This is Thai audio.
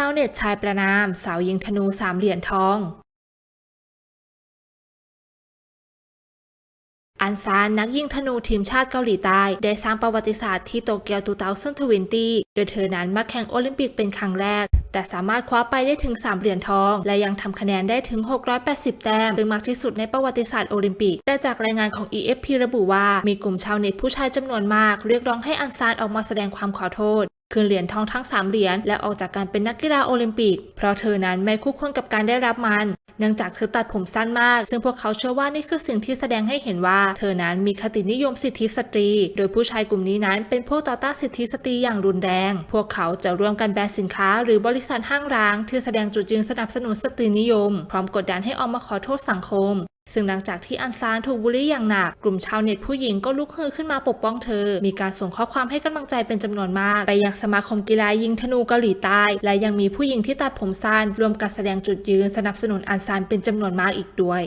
ชาวเน็ตชายประนาม สาวยิงธนูสามเหรียญทอง อันซานนักยิงธนูทีมชาติเกาหลีใต้ ได้สร้างประวัติศาสตร์ที่โตเกียว 2020 โดยเธอนั้นมาแข่งโอลิมปิกเป็นครั้งแรก แต่สามารถคว้าไปได้ถึง 3 เหรียญทอง และยังทำคะแนนได้ถึง 680 แต้ม ซึ่งมากที่สุดในประวัติศาสตร์โอลิมปิก แต่จากรายงานของ EFP ระบุว่า มีกลุ่มชาวเน็ตผู้ชายจำนวนมาก เรียกร้องให้อันซานออกมาแสดงความขอโทษ คืนเหรียญทองทั้ง 3 เหรียญและออกจากการเป็นนักกีฬาโอลิมปิก เพราะเธอนั้นไม่คู่ควรกับการได้รับมัน เนื่องจากเธอตัดผมสั้นมาก ซึ่งพวกเขาเชื่อว่านี่คือสิ่งที่แสดงให้เห็นว่า เธอนั้นมีคตินิยมสิทธิสตรี โดยผู้ชายกลุ่มนี้นั้นเป็นพวกต่อต้านสิทธิสตรีอย่างรุนแรง พวกเขาจะร่วมกันแบนสินค้า หรือบริษัทห้างร้างที่แสดงจุดยืนสนับสนุนสตรีนิยม พร้อมกดดันให้ออกมาขอโทษสังคม ซึ่งหลังจากที่อันซานถูกบูลลี่อย่างหนัก กลุ่มชาวเน็ตผู้หญิงก็ลุกฮือขึ้นมาปกป้องเธอ มีการส่งข้อความให้กำลังใจเป็นจำนวนมาก ไปยังสมาคมกีฬายิงธนูเกาหลีใต้ และยังมีผู้หญิงที่ตัดผมสั้นรวมกันแสดงจุดยืนสนับสนุนอันซานเป็นจำนวนมากอีกด้วย